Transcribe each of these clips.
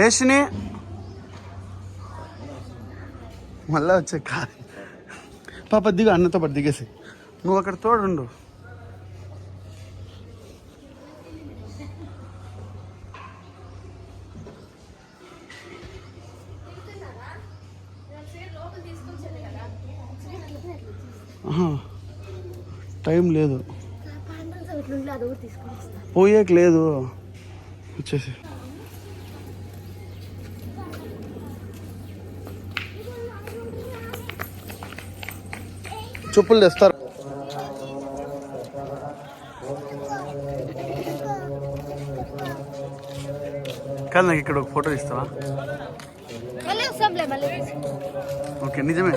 వేసిని మళ్ళా వచ్చే కాదు పాప దిగు అన్నతో పాటు దిగేసి. నువ్వు అక్కడ తోడుండు. ఆహా. టైం లేదు. పోయేకి లేదు. వచ్చేసి. చెప్పులు తెస్తారు. కాదు నాకు ఇక్కడ ఒక ఫోటో ఇస్తావా ఓకే నిజమే.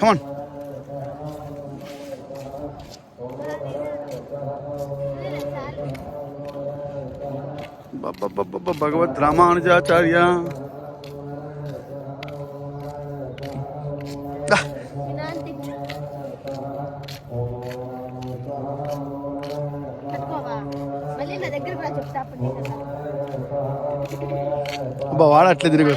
Come on అప్పుడు నీకు అబ్బా వాడు అట్లే తిరిగి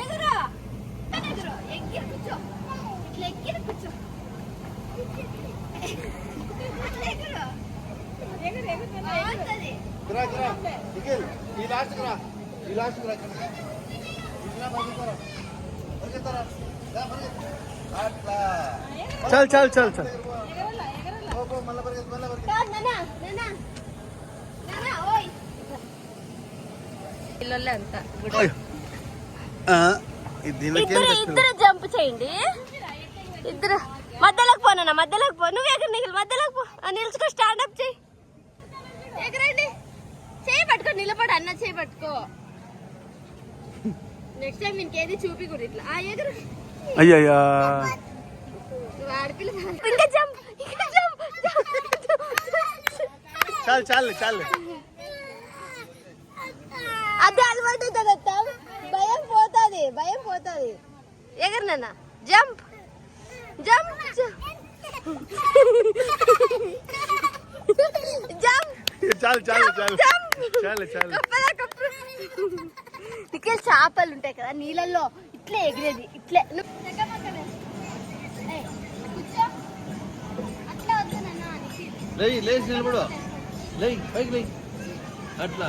ఎగురు. బాగుంటది. చల్ చల్ చల్ చల్ కాదు, నాన్న, నాన్న. నాన్న, ఓయ్. పిల్లలే అంతా. ఇద్దరు జంప్ చేయండి. ఇద్దరు మధ్యలోకి పోనా మధ్యలోకి పో. నువ్వు ఎక్కడ నిఖిల్? మధ్యలోకి పో. ఆ, నిలుచుకో స్టాండ్ అప్ చేయి. ఎగరండి. చేయి పట్టుకో నిలబడి అన్న చేయి పట్టుకో. నెక్స్ట్ టైం ఇంకేది చూపి కూడా ఇట్లా. ఆ ఎగరు. అయ్యయ్యా. నువ్వు ఆడపిల్ల కాదు. ఇంకా జంప్ ఇంకా జంప్ చాలు చాలు చాలు అది అలవాటు అవుతుంది భయం పోతుంది భయం పోతుంది. ఎగరు నాన్న. జంప్. జంప్. జంప్. చాలు చాలు చాలు. చాలు చాలు. చేపలు ఉంటాయి కదా నీళ్ళల్లో ఇట్లే ఎగిరేది ఇట్లే. లేయి లేచి నిలబడు. లేయి పైకి లేయి. అట్లా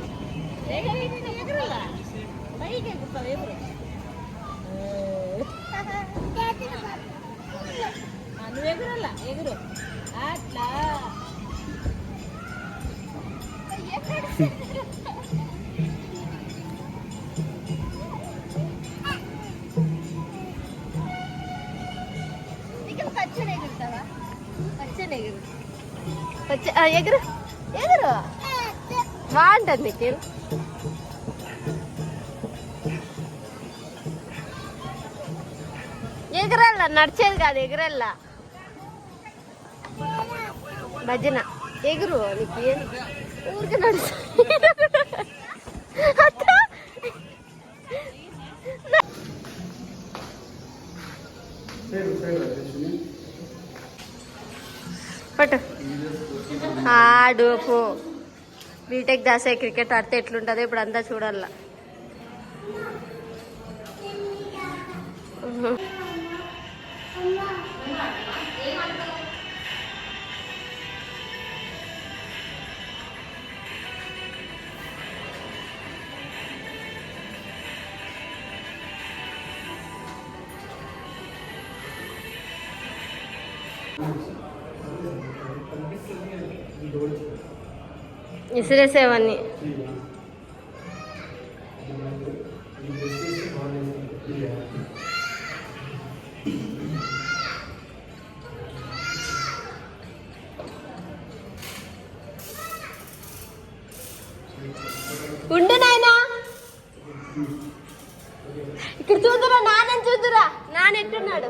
నువ్వు ఎగురಲ್ಲ ఎగురు అట్లా ఇక్కడ పచ్చడి ఎగురుతావా పచ్చడి ఎగురు పచ్చ ఆ, ఎగురు ఎగురు బాగుంటుంది నీకు ఎగరల్లా నడిచేది కాదు ఎగరల్లా. భజన. ఎగురు నీకు ఊరికి నడుచు. పట్టు. ఆడు పో. బీటెక్ దాసే క్రికెట్ ఆడితే ఎట్లుంటుందో ఇప్పుడు అంతా చూడాల. విసిరేసేవన్నీ ఉండు నాయనా ఇక్కడ చూదురా నాన్న చూదురా నాన్న ఎట్టున్నాడు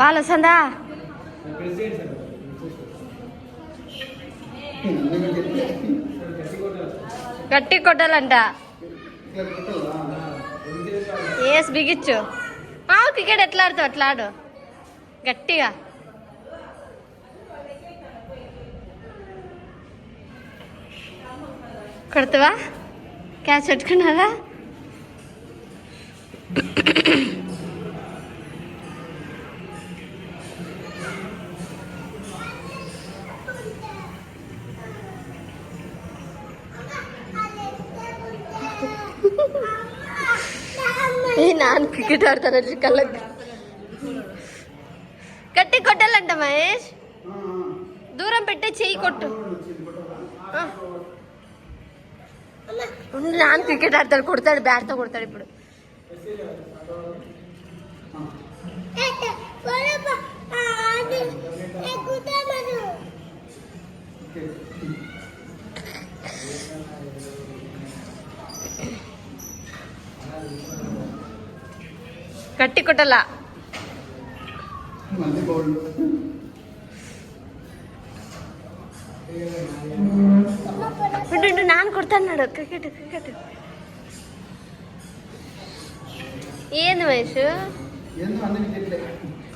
వాళ్ళు వస్తుందా గట్టి కొట్టాలంట. ఏస్ బిగిచ్చు. ఆ క్రికెట్ ఎట్లా ఆడుతావు? అట్లా ఆడు. గట్టిగా. కొడతావా క్యాచ్ పెట్టుకున్నారా ఏ నాన్న క్రికెట్ ఆడతారు కళ్ళకి గట్టి కొట్టాలంట మహేష్ దూరం పెట్టే చెయ్యి కొట్టు ఆ. ఉండు, నాన్న క్రికెట్ ఆడతాడు కొడతాడు బ్యాట్తో కొడతాడు ఇప్పుడు ఉండు నాన్న కొడతాడు క్రికెట్ క్రికెట్ ఏంది మహేష్?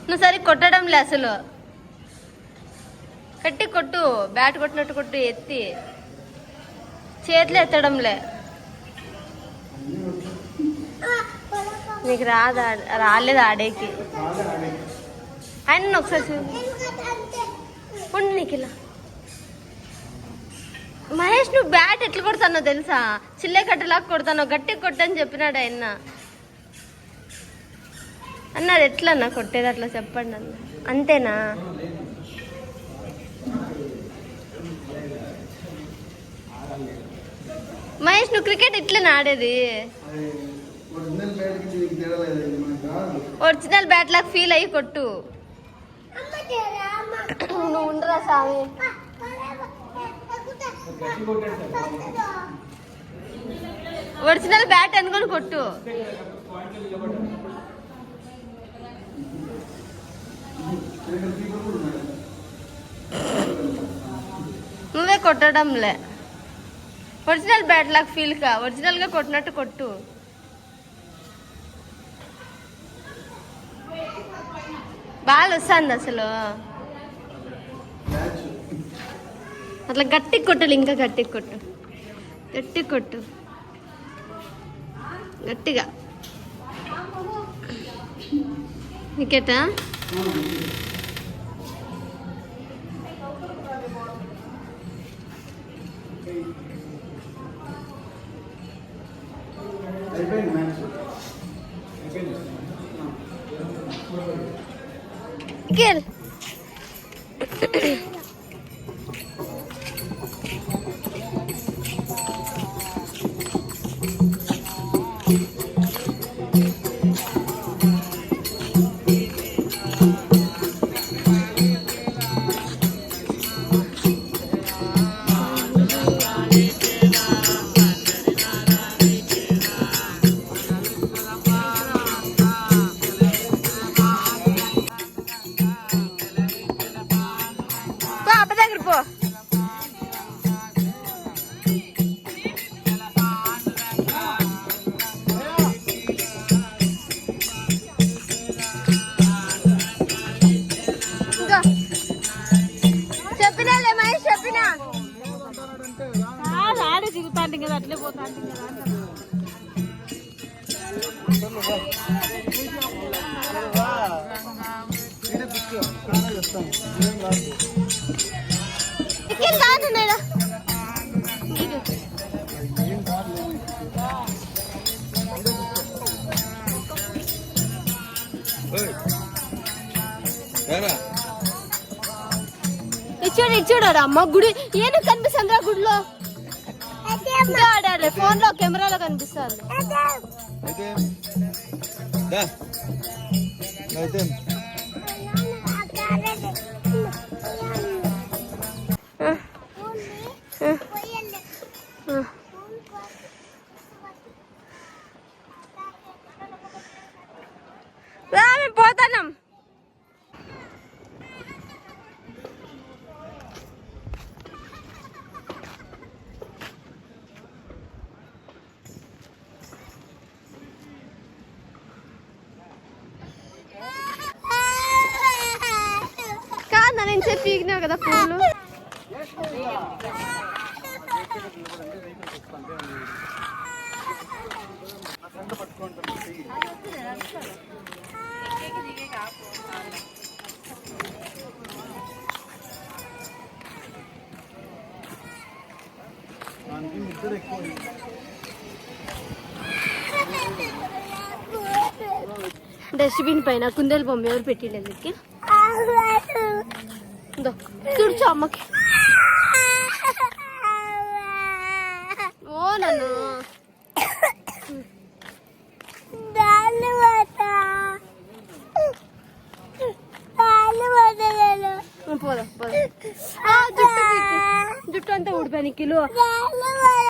నువ్వు సరి కొట్టడంలే అసలు. కట్టి కొట్టు బ్యాట్ కొట్టినట్టు కొట్టు ఎత్తి. చేతులు ఎత్తడంలే నీకు రాదా? రాలేదు ఆడేకి. ఆయన ఒకసారి చూడు. ఉండు నీకు ఇలా. మహేష్ నువ్వు బ్యాట్ ఎట్లా కొడతానో తెలుసా? చిల్లే కట్టలాగా కొడతాను గట్టి కొట్టని చెప్పినాడు ఆయన. అన్నారు ఎట్లా అన్న కొట్టేది అట్లా చెప్పండి అన్న. అంతేనా? మహేష్ నువ్వు క్రికెట్ ఇట్లా ఆడేది? ఒరిజినల్ బ్యాట్ లాగా ఫీల్ అయ్యి కొట్టు. నువ్వు ఉండరా స్వామి ఒరిజినల్ బ్యాట్ అనుకొని కొట్టు. నువ్వే కొట్టడంలే. ఒరిజినల్ బ్యాట్ లాగా ఫీల్ కా ఒరిజినల్గా కొట్టినట్టు కొట్టు. బాగా వస్తుంది అసలు. అట్లా గట్టి కొట్టాలి ఇంకా గట్టి కొట్టు. గట్టి కొట్టు. గట్టిగా. వికెటా போ దిగుతాంటింగదా అట్లే పోతాంటింగదా అంటే ఏం కాదు ఇచ్చాడు ఇచ్చాడు అమ్మ గుడి. ఏను కనిపిస్తుంది గుడిలో? ఇంకా ఫోన్లో కెమెరాలో కనిపిస్తుంది. ఎక్కువ డస్ట్బిన్ పైన కుందేలు బొమ్మ ఎవరు పెట్టిండేది నీకు? అమ్మకి ఓ నన్ను. పోదా పోదా. జుట్టు అంతా ఊడిపోయి కిలో.